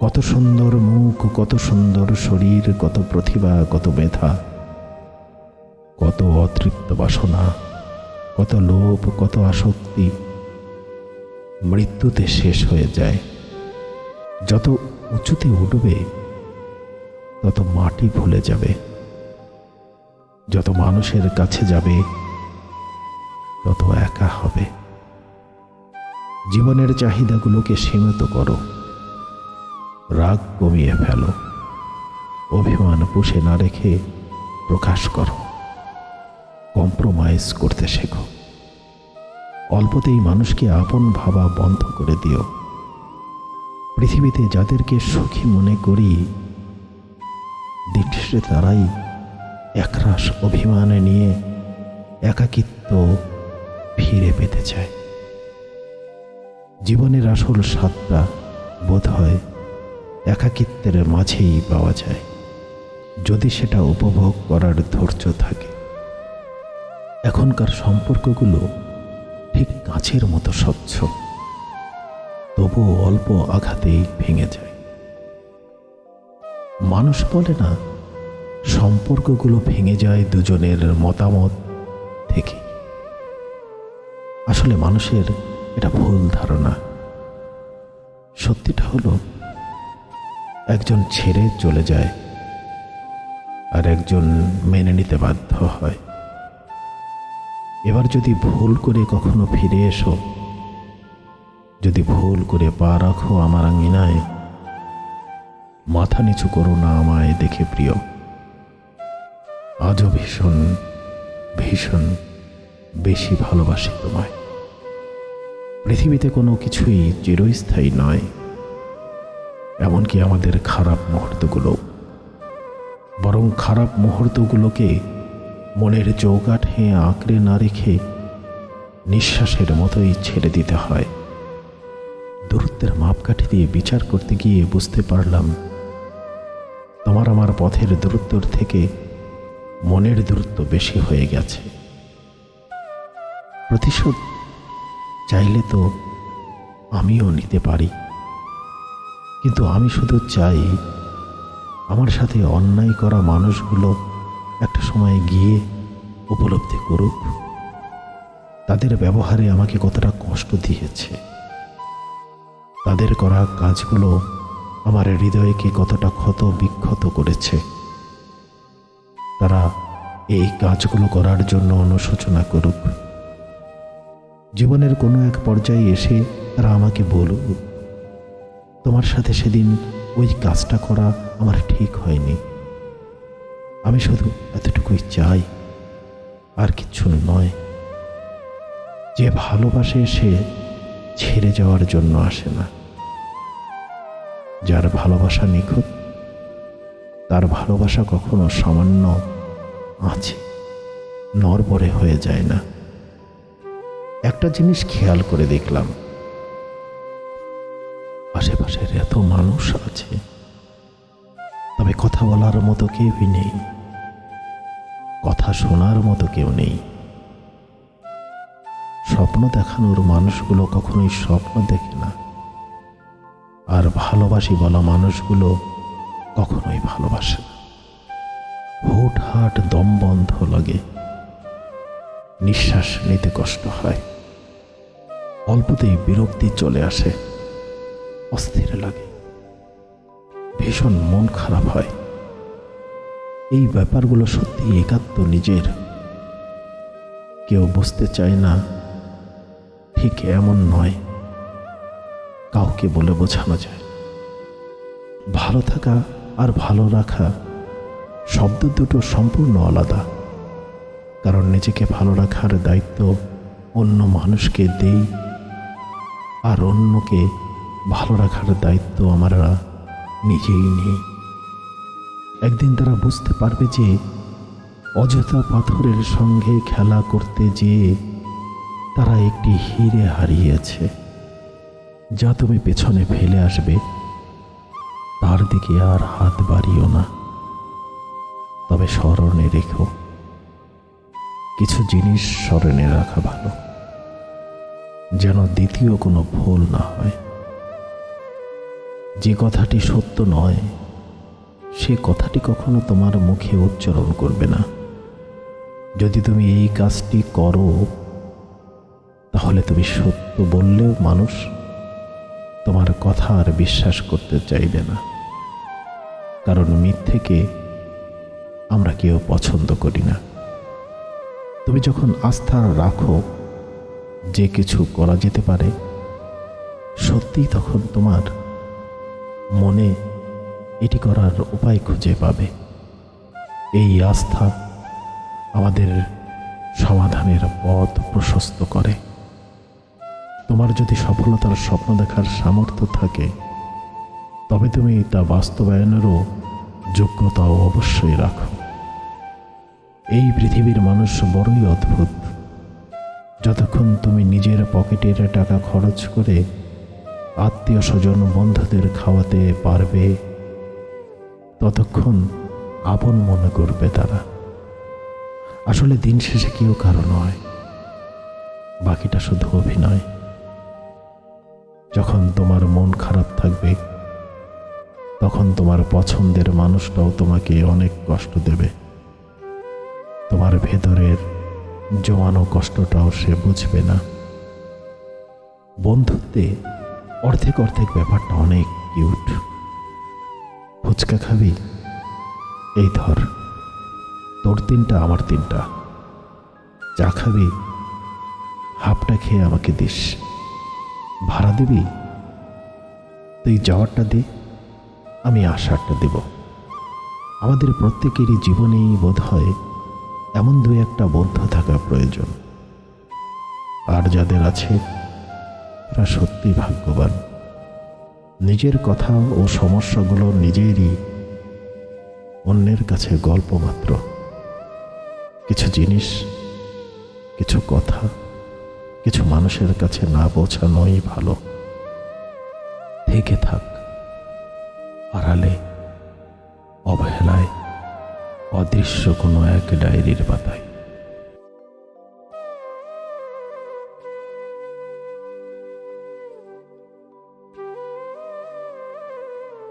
কত সুন্দর মুখ, কত সুন্দর শরীর, কত প্রতিভা, কত মেধা, কত অতৃপ্ত বাসনা, কত লোভ, কত আসক্তি। মৃত্যুতে শেষ হয়ে যায়। যত উঁচুতে উঠবে, তত মাটি ভুলে যাবে। যত মানুষের কাছে যাবে, তত একা হবে। জীবনের চাহিদাগুলোকে সীমিত করো। রাগ কমিয়ে ফেলো। অভিমান পুষে না রেখে প্রকাশ করো। কম্প্রোমাইজ করতে শেখো। অল্পতেই মানুষকে আপন ভাবা বন্ধ করে দিও। পৃথিবীতে যাদেরকে সুখী মনে করি দিন শেষে তারাই একরাশ অভিমানে নিয়ে একাকিত্ব ফিরে পেতে চায়। জীবনের আসল স্বাদটা বোধ হয় একাকিত্বের মাঝেই পাওয়া যায়। যদি সেটা উপভোগ করার ধৈর্য থাকে। এখনকার সম্পর্কগুলো ঠিক কাছের মতো স্বচ্ছ। তবুও অল্প আঘাতেই ভেঙে যায়। মানুষ বলে না, সম্পর্কগুলো ভেঙে যায় দুজনের মতামত থেকে। আসলে মানুষের এটা ভুল ধারণা। সত্যিটা হলো একজন ছেড়ে চলে যায় আর একজন মেনে নিতে বাধ্য হয়। এবার যদি ভুল করে কখনো ফিরে এসো, যদি ভুল করে পা রাখো আমার আঙিনায়, মাথা নিচু করো না আমায় দেখে প্রিয়। আজও ভীষণ ভীষণ বেশি ভালোবাসি তোমায়। পৃথিবীতে কোনো কিছুই চিরস্থায়ী নয়। এমনকি আমাদের খারাপ মুহূর্তগুলো। বরং খারাপ মুহূর্তগুলোকে মনের চৌকাঠে আঁকড়ে না রেখে নিঃশ্বাসের মতোই ছেড়ে দিতে হয়। দূরত্বের মাপকাঠি দিয়ে বিচার করতে গিয়ে বুঝতে পারলাম, তোমার আমার পথের দূরত্বর থেকে মনের দূরত্ব বেশি হয়ে গেছে। প্রতিশোধ চাইলে তো আমিও নিতে পারি। কিন্তু আমি শুধু চাই আমার সাথে অন্যায় করা মানুষগুলো একটা সময় গিয়ে উপলব্ধি করুক। তাদের ব্যবহারে আমাকে কতটা কষ্ট দিয়েছে। তাদের করা কাজগুলো আমার হৃদয়কে কতটা ক্ষত বিক্ষত করেছে। তারা এই কাজগুলো করার জন্য অনুশোচনা করুক। জীবনের কোনো এক পর্যায়ে এসে তারা আমাকে বলুক তোমার সাথে সেদিন ওই কাজটা করা আমার ঠিক হয়নি। আমি শুধু এতটুকুই চাই, আর কিচ্ছু নয়, যে ভালোবাসে সে ছেড়ে যাওয়ার জন্য আসে না। যার ভালোবাসা নিখুঁত, তার ভালোবাসা কখনো সামান্য আছে নরবরে হয়ে যায় না। একটা জিনিস খেয়াল করে দেখলাম আশেপাশের এত মানুষ আছে। তবে কথা বলার মতো কেউই নেই। কথা শোনার মতো কেউ নেই। স্বপ্ন দেখানোর মানুষগুলো কখনোই স্বপ্ন দেখে না। আর ভালোবাসি বলা মানুষগুলো কখনোই ভালোবাসে না। হুট হাট দম বন্ধ লাগে। নিঃশ্বাস নিতে কষ্ট হয়। অল্পতেই বিরক্তি চলে আসে। অস্থির লাগে। ভীষণ মন খারাপ হয়। এই ব্যাপারগুলো সত্যি একাত্ম নিজের। কেউ বুঝতে চায় না, ঠিক এমন নয়। কাউকে বলে বোঝানো যায়। ভালো থাকা আর ভালো রাখা শব্দ দুটো সম্পূর্ণ আলাদা। কারণ নিজেকে ভালো রাখার দায়িত্ব অন্য মানুষকে দেই আর অন্যকে ভালো রাখার দায়িত্ব আমরা নিজেই নিই। একদিন তারা বুঝতে পারবে যে অযথা পাথরের সঙ্গে খেলা করতে যেয়ে তারা একটি হিরে হারিয়েছে। যা তুমি পেছনে ফেলে আসবে, তার দিকে আর হাত বাড়িও না। তবে স্মরণে রেখো, কিছু জিনিস স্মরণে রাখা ভালো, যেন দ্বিতীয় কোনো ভুল না হয়। যে কথাটি সত্য নয়, সে কথাটি কখনো তোমার মুখে উচ্চারণ করবে না। যদি তুমি এই কাজটি করো, তাহলে তুমি সত্য বললেও মানুষ তোমার কথা আর বিশ্বাস করতে চাইবে না। কারণ মিথ্যেকে আমরা কেউ পছন্দ করি না। তুমি যখন আস্থা রাখো যে কিছু করা যেতে পারে, সত্যিই তখন তোমার মনে এটি করার উপায় খুঁজে পাবে। এই আস্থা আমাদের সমাধানের পথ প্রশস্ত করে। তোমার যদি সফলতার স্বপ্ন দেখার সামর্থ্য থাকে, তবে তুমি তা বাস্তবায়নেরও যোগ্যতাও অবশ্যই রাখো। এই পৃথিবীর মানুষ বড়ই অদ্ভুত। যতক্ষণ তুমি নিজের পকেটের টাকা খরচ করে আত্মীয় স্বজন বন্ধুদের খাওয়াতে পারবে, ততক্ষণ আপন মনে করবে তারা। আসলে দিন শেষে কেউ কারও নয়, বাকিটা শুধু অভিনয়। যখন তোমার মন খারাপ থাকবে, তখন তোমার পছন্দের মানুষটাও তোমাকে অনেক কষ্ট দেবে। তোমার ভেতরের জমানো কষ্টটাও সে বুঝবে না। বন্ধুত্বে অর্ধেক অর্ধেক ব্যাপারটা অনেক কিউট ফুচকা খাবি? এই ধর, তোর তিনটা, আমার তিনটা। চা খাবি? হাফটা খেয়ে আমাকে দিস। ভাড়া দিবি? তুই যাওয়ারটা দে, আমি আসারটা দেব। আমাদের প্রত্যেকেরই জীবনেই বোধ হয় এমন দু একটা বন্ধু থাকা প্রয়োজন। আর যাদের আছে তারা সত্যি ভাগ্যবান। নিজের কথা ও সমস্যাগুলো নিজেরই, অন্যের কাছে গল্প মাত্র। কিছু জিনিস, কিছু কথা, কিছু মানুষের কাছে না পৌঁছানোই ভালো। থেকে থাক, আড়ালে, অবহেলায়, অদৃশ্য কোনো এক ডায়েরির পাতায়।